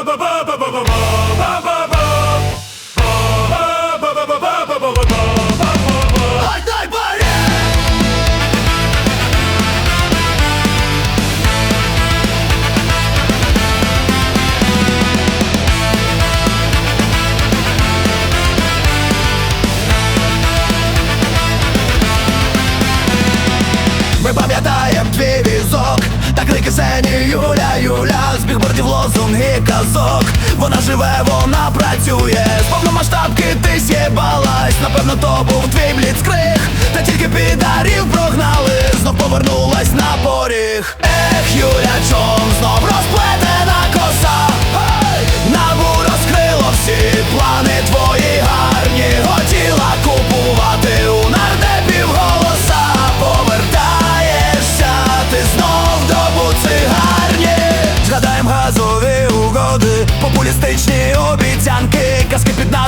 Отдай баре! Ми пам'ятаєм твій візок та крики сені Юля, Юля З лозунги казок. Вона живе, вона працює. З повномасштабки ти з'єбалась. Напевно, то був твій бліцкриг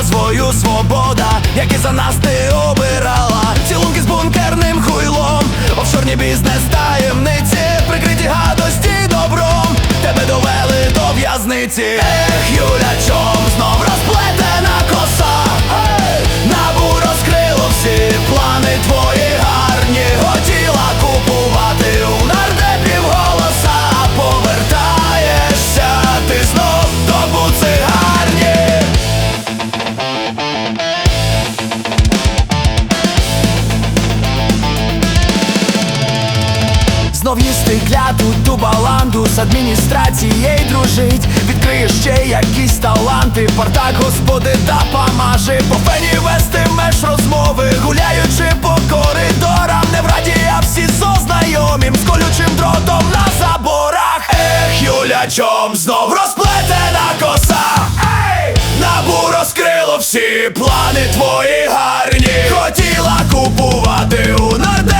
назвою Свобода, які за нас ти обирала. Цілунки з бункерним хуйлом, офшорні бізнес таємниці Прикриті гадості добром, тебе довели до в'язниці. Ех, Юля, чом знов розплетена Знов їсти кляту ту баланду з адміністрацією дружить. Відкриєш ще якісь таланти Партак господи та помажи. По фені вестимеш розмови Гуляючи по коридорам. Не в раді, а всі знайомім З колючим дротом на заборах. Ех, Юля, чом знов розплетена коса. Ей! Набу розкрило всі плани твої гарні. Хотіла купувати у голос